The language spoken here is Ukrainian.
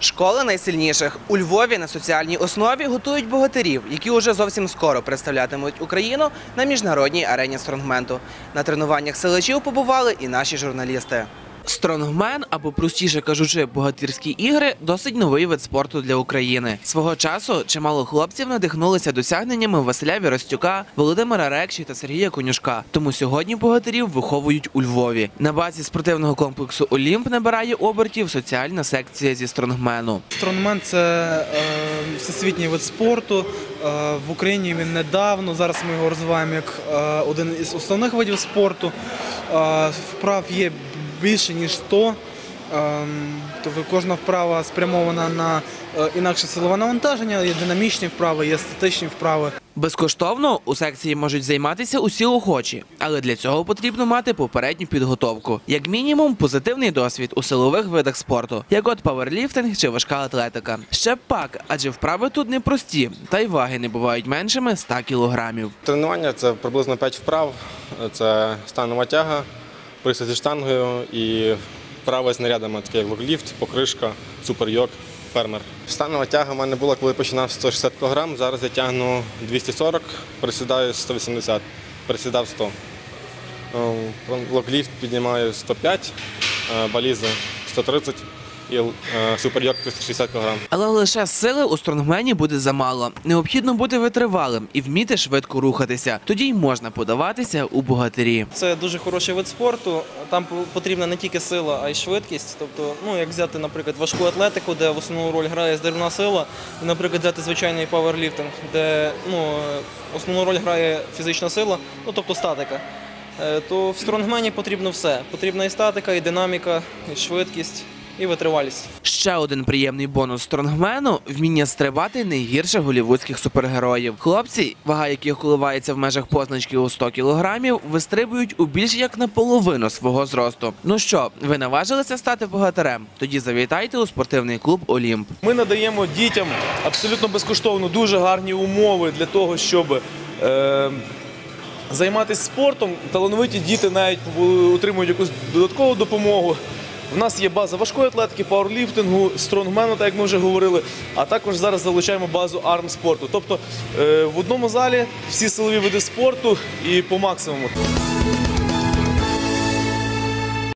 Школи найсильніших у Львові на соціальній основі готують богатирів, які уже зовсім скоро представлятимуть Україну на міжнародній арені стронгменту. На тренуваннях силачів побували і наші журналісти. Стронгмен, або простіше кажучи, богатирські ігри досить новий вид спорту для України. Свого часу чимало хлопців надихнулися досягненнями Василя Віростюка, Володимира Рекші та Сергія Конюшка. Тому сьогодні богатирів виховують у Львові. На базі спортивного комплексу Олімп набирає обертів соціальна секція зі стронгмену. Стронгмен це е, всесвітній вид спорту. Е, в Україні він недавно. Зараз ми його розвиваємо як е, один із основних видів спорту. Вправ є більше ніж 100. Е, тобто кожна вправа спрямована на е, інакше силове навантаження, є динамічні вправи, є статичні вправи. Безкоштовно у секції можуть займатися усі охочі, але для цього потрібно мати попередню підготовку. Як мінімум, позитивний досвід у силових видах спорту, як от паверліфтинг чи важка атлетика. Ще пак, адже вправи тут не прості, та й ваги не бувають меншими 100 кілограмів. Тренування це приблизно 5 вправ. Це станова тяга, присід зі штангою і вправи з такі як локліфт, покришка, суперйок, фермер. Станова тяга в мене була, коли починав 160 кг, зараз я тягну 240, присідаю 180, присідав 100. Локліфт піднімаю 105, е, балізи 130 і суперйок 360 кг. Але лише сили у стронгмені буде замало. Необхідно бути витривалим і вміти швидко рухатися. Тоді й можна подаватися у богатирі. Це дуже хороший вид спорту. Там по- потрібна не тільки сила, а й швидкість. Тобто, ну як взяти, наприклад, важку атлетику, де в основну роль грає здерна сила, і, наприклад, взяти звичайний паверліфтинг, де ну, основну роль грає фізична сила, ну тобто статика. Е, То в стронгмені потрібно все. Потрібна і статика, і динаміка, і швидкість, і витривалість. Ще один приємний бонус стронгмену вміння стрибати не гірше голівудських супергероїв. Хлопці, вага яких коливається в межах позначки у 100 кілограмів, вистрибують у більш як наполовину свого зросту. Ну що, ви наважилися стати богатирем? Тоді завітайте у спортивний клуб Олімп. Ми надаємо дітям абсолютно безкоштовно дуже гарні умови для того, щоб е, займатися спортом. Талановиті діти навіть отримують якусь додаткову допомогу. В нас є база важкої атлетики, пауерліфтингу, стронгмену, так як ми вже говорили. А також зараз залучаємо базу армспорту. Тобто е, в одному залі всі силові види спорту і по максимуму.